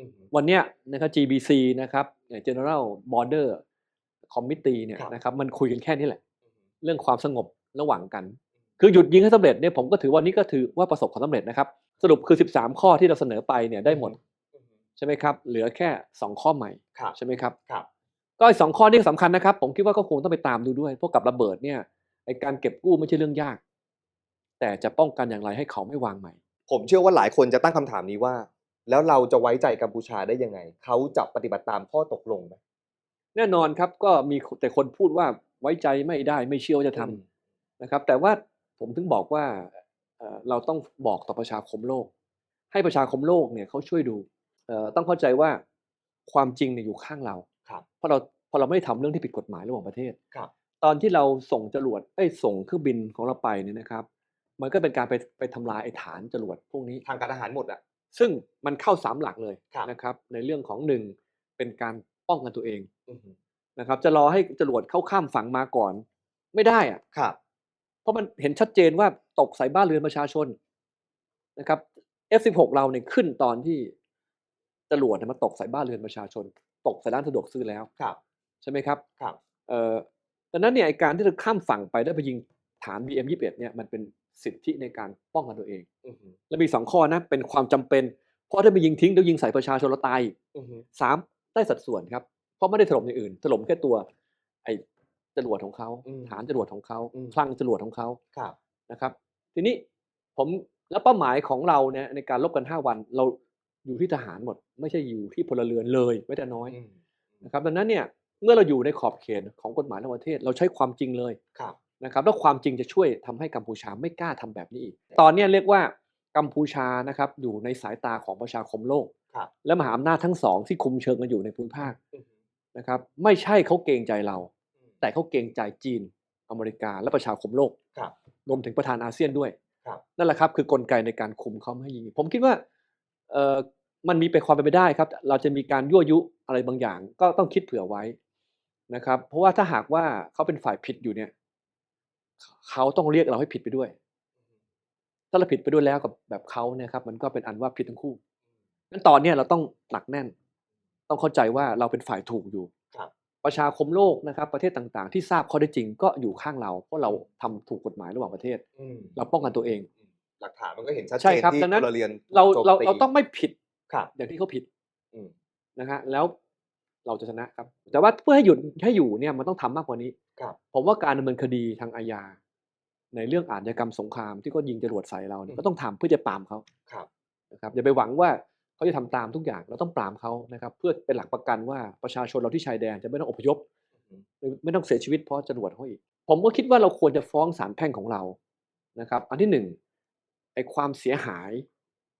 อืมวันเนี้ยนะครับ GBC นะครับ General Border Committee เนี่ยครับนะครับมันคุยกันแค่นี้แหละ เรื่องความสงบระหว่างกัน คือหยุดยิงให้สำเร็จเนี่ยผมก็ถือว่านี่ก็ถือว่าประสบความสำเร็จนะครับ สรุปคือ 13 ข้อที่เราเสนอไปเนี่ยได้หมดอืมใช่ไหมครับ เหลือแค่ 2 ข้อใหม่ครับใช่ไหมครับครับก็อีกสองข้อนี้สำคัญนะครับ ผมคิดว่าก็คงต้องไปตามดูด้วยเพราะกับระเบิดเนี่ยไอการเก็บกู้ไม่ใช่เรื่องยาก แต่จะป้องกันอย่างไรให้เขาไม่วางใหม่ ผมเชื่อว่าหลายคนจะตั้งคำถามนี้ว่า แล้วเราจะไว้ใจกัมพูชาได้ยังไง เขาจะปฏิบัติตามข้อตกลงไหมแน่นอนครับก็มีแต่คนพูดว่าไว้ใจไม่ได้ไม่เชื่อว่าจะทำอืมนะครับ แต่ว่าผมถึงบอกว่าเอ่อเราต้องบอกต่อประชาคมโลก ให้ประชาคมโลกเนี่ยเขาช่วยดูเอ่อต้องเข้าใจว่าความจริงเนี่ยอยู่ข้างเราครับเพราะเราเพราะเราไม่ได้ทำเรื่องที่ผิดกฎหมายระหว่างประเทศครับตอนที่เราส่งจรวดเอ้ยส่งเครื่องบินของเราไปเนี่ยนะครับ มันก็เป็นการไปไปทำลายไอ้ฐานจรวดพวกนี้ทางการทหารหมดอะ ซึ่งมันเข้าสามหลักเลยครับนะครับ ในเรื่องของหนึ่งเป็นการป้องกันตัวเองอืมนะครับ จะรอให้จรวดเข้าข้ามฝั่งมาก่อน ไม่ได้อะครับ เพราะมันเห็นชัดเจนว่าตกใส่บ้านเรือนประชาชนนะครับ F16 เราเนี่ยขึ้นตอนที่จรวดเนี่ยมาตกใส่บ้านเรือนประชาชน ตกใส่ร้านสะดวกซื้อแล้วครับ ใช่ไหมครับครับ เอ่อดังนั้นเนี่ยไอ้การที่เราข้ามฝั่งไปได้ไปยิงฐาน BM21 เนี่ยมันเป็น สิทธิในการป้องกันตัวเองอืมและมีสองข้อนะเป็นความจำเป็น เพราะถ้าไปยิงทิ้งเดี๋ยวยิงใส่ประชาชนเราตายอีกอืมสามได้สัดส่วนครับ เพราะไม่ได้ถล่มอย่างอื่นถล่มแค่ตัว ไอ้จรวดของเขาอืมฐานจรวดของเขาอืมคลังจรวดของเขาครับนะครับ ทีนี้ผมแล้วเป้าหมายของเราเนี่ยในการลบกัน5วันเราอยู่ที่ทหารหมด ไม่ใช่อยู่ที่พลเรือนเลยไม่แต่น้อยอืมนะครับดังนั้นเนี่ยเมื่อเราอยู่ในขอบเขตของกฎหมายระหว่างประเทศ เราใช้ความจริงเลยครับ นะครับแล้วความจริงจะช่วยทำให้กัมพูชาไม่กล้าทำแบบนี้อีก ตอนเนี้ยเรียกว่ากัมพูชานะครับอยู่ในสายตาของประชาคมโลกครับและมหาอำนาจทั้งสองที่คุมเชิงกันอยู่ในภูมิภาคอืมนะครับไม่ใช่เขาเกรงใจเรา แต่เขาเกรงใจจีน อเมริกาและประชาคมโลกครับรวมถึงประธานอาเซียนด้วยครับนั่นแหละครับคือกลไกในการคุมเขาไม่ให้ยิงผมคิดว่าเอ่อมันมีเป็นความเป็นไปได้ครับ เราจะมีการยั่วยุอะไรบางอย่าง ก็ต้องคิดเผื่อไว้นะครับ เพราะว่าถ้าหากว่าเขาเป็นฝ่ายผิดอยู่เนี่ย เขาต้องเรียกเราให้ผิดไปด้วย ถ้าเราผิดไปด้วยแล้วกับแบบเขาเนี่ยครับ มันก็เป็นอันว่าผิดทั้งคู่งั้นตอนเนี้ยเราต้องหนักแน่น ต้องเข้าใจว่าเราเป็นฝ่ายถูกอยู่ครับประชาคมโลกนะครับ ประเทศต่างๆ ที่ทราบข้อได้จริงก็อยู่ข้างเรา เพราะเราทำถูกกฎหมายระหว่างประเทศอืมเราป้องกันตัวเองอืมหลักฐานมันก็เห็นชัดเจใช่นครับที่ดังนั้นพลเรือนเราโจมเราตีเราต้องไม่ผิดครับอย่างที่เขาผิดอืมนะฮะแล้วเราจะชนะครับ แต่ว่าเพื่อให้หยุดให้อยู่เนี่ยมันต้องทำมากกว่านี้ครับ ผมว่าการดำเนินคดีทางอาญา ในเรื่องอาชญากรรมสงครามที่ก็ยิงจรวดใส่เราเนี่ยก็ต้องทำเพื่อจะปรามเขาครับนะครับอย่าไปหวังว่าเขาจะทำตามทุกอย่างเราต้องปรามเขานะครับเพื่อเป็นหลักประกันว่าประชาชนเราที่ชายแดนจะไม่ต้องอพยพอืมหรือไม่ต้องเสียชีวิตเพราะจรวดเขาอีก ผมก็คิดว่าเราควรจะฟ้องศาลแพ่งของเรานะครับ อันที่หนึ่งไอ้ความเสียหาย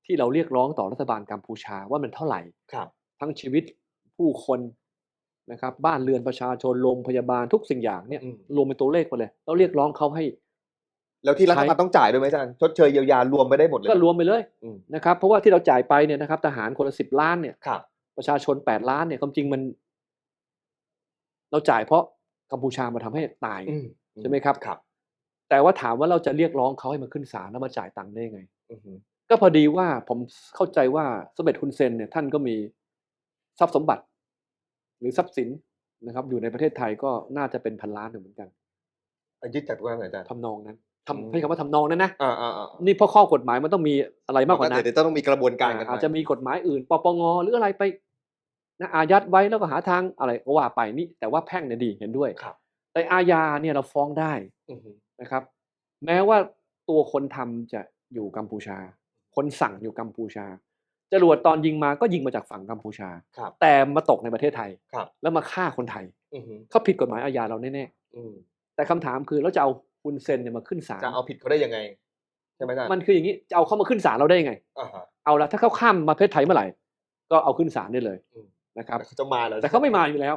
ที่เราเรียกร้องต่อรัฐบาลกัมพูชาว่ามันเท่าไหร่ครับ ทั้งชีวิตผู้คน นะครับบ้านเรือนประชาชนโรงพยาบาลทุกสิ่งอย่างเนี่ยอืมรวมเป็นตัวเลขหมดเลยเราเรียกร้องเขาให้ แล้วที่รัฐใช้บาลต้องจ่ายด้วยไหมอาจารย์ชดเชยเยียวยารวมไปได้หมดเลยก็รวมไปเลยอืมนะครับ เพราะว่าที่เราจ่ายไปเนี่ยนะครับ ทหารคนละสิบล้านเนี่ยครับประชาชนแปดล้านเนี่ยความจริงมัน เราจ่ายเพราะกัมพูชามาทำให้ตายอืมใช่ไหมครับครับ แต่ว่าถามว่าเราจะเรียกร้องเขาให้มาขึ้นศาลแล้วมาจ่ายตังค์ได้ยังไงอืมก็พอดีว่าผมเข้าใจว่าสมเด็จฮุนเซนเนี่ยท่านก็มีทรัพย์สมบัติ หรือทรัพย์สินนะครับ อยู่ในประเทศไทยก็น่าจะเป็นพันล้านอยู่เหมือนกันอะยึดจากตรงนั้นเหรออาจารย์ทำนองนั้นอืมทำให้คำว่าทำนองนั้นนะอ่าอ่าอ่านี่เพราะข้อกฎหมายมันต้องมีอะไรมากกว่านั้นเดี๋ยวจะต้องมีกระบวนการกันอาจจะมีกฎหมายอื่น ปปงหรืออะไรไปนะอายัดไว้แล้วก็หาทางอะไรก็ว่าไปนี่ แต่ว่าแพ่งเนี่ยดีเห็นด้วยครับ แต่อาญาเนี่ยเราฟ้องได้อืมนะครับ แม้ว่าตัวคนทำจะอยู่กัมพูชา คนสั่งอยู่กัมพูชา จรวดตอนยิงมาก็ยิงมาจากฝั่งกัมพูชา ครับแต่มาตกในประเทศไทย ครับ แล้วมาฆ่าคนไทยอืมเขาผิดกฎหมายอาญาเราแน่อืมๆแต่คำถามคือเราจะเอาคุณเซนเนี่ยมาขึ้นศาลจะเอาผิดเขาได้ยังไง ใช่ไหมอาจารย์มันคืออย่างนี้จะเอาเขามาขึ้นศาลเราได้ยังไง อ่าฮะ เอาละถ้าเขาข้ามมาประเทศไทยเมื่อไหร่ ก็เอาขึ้นศาลได้เลยอืม นะครับ แต่เขาจะมาแล้วแต่เขาไม่มาอยู่แล้ว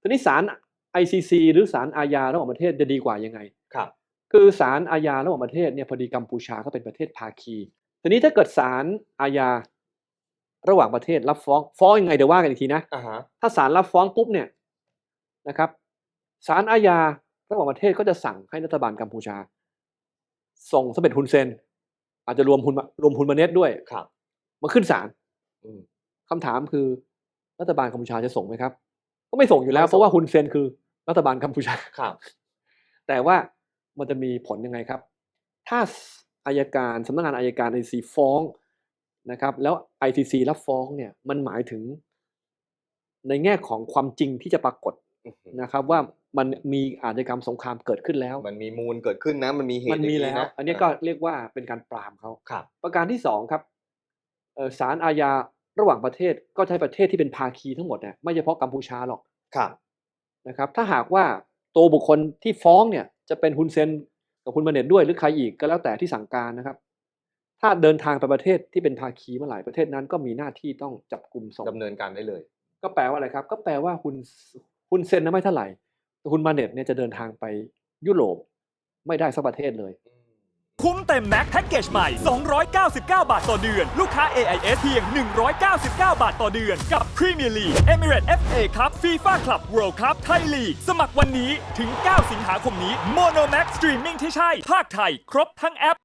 ทีนี้ศาล ICC หรือศาลอาญาระหว่างประเทศจะดีกว่ายังไง ครับ คือศาลอาญาระหว่างประเทศเนี่ยพอดีกัมพูชาก็เป็นประเทศภาคี ทีนี้ถ้าเกิดศาลอาญา ระหว่างประเทศรับฟ้องฟ้องยังไงเดี๋ยวว่ากันอีกทีนะอ่าฮะถ้าศาลรับฟ้องปุ๊บเนี่ยนะครับศาลอาญาระหว่างประเทศก็จะสั่งให้รัฐบาลกัมพูชา ส่งสมเด็จฮุนเซน อาจจะรวมฮุนมารวมฮุนมาเนตด้วยครับมาขึ้นศาลอืมคคำถามคือรัฐบาลกัมพูชาจะส่งไหมครับ ก็ไม่ส่งอยู่แล้วไม่ส่งเพราะว่าฮุนเซนคือรัฐบาลกัมพูชาครับ แต่ว่ามันจะมีผลยังไงครับ ถ้าอายการสำนักงานอายการ ICC ฟ้อง นะครับแล้ว ICC รับฟ้องเนี่ยมันหมายถึง ในแง่ของความจริงที่จะปรากฏอื้อหือนะครับว่ามันมีอาชญากรรมสงครามเกิดขึ้นแล้ว มันมีมูลเกิดขึ้นนะ มันมีเหตุมันมีย่างแล้วนะอันนี้ก็เรียกว่าเป็นการปรามเขาครับประการที่สองครับเอ่อศาลอาญาระหว่างประเทศก็ใช้ประเทศที่เป็นภาคีทั้งหมดเนี่ยไม่เฉพาะกัมพูชาหรอกครับนะครับ ถ้าหากว่าตัวบุคคลที่ฟ้องเนี่ยจะเป็นฮุนเซนกับคุณมาเน็ตด้วยหรือใครอีกก็แล้วแต่ที่สั่งการนะครับ ถ้าเดินทางไปประเทศที่เป็นภาคีเมื่อไหร่ประเทศนั้นก็มีหน้าที่ต้องจับกลุ่มส่งดำเนินการได้เลย ก็แปลว่าอะไรครับ ก็แปลว่าฮุนฮุนเซนนะไม่เท่าไหร่แต่คุณมาเน็ตเนี่ยจะเดินทางไปยุโรปไม่ได้สักประเทศเลย คุ้มเต็มแม็กแพ็กเกจใหม่ 299 บาทต่อเดือน ลูกค้า AIS เพียง 199 บาทต่อเดือน กับ Premier League Emirates FA Cup FIFA Club World Cup Thai League สมัครวันนี้ถึง 9 สิงหาคมนี้ Mono Max Streaming ที่ใช่ภาคไทย ครบทั้งแอป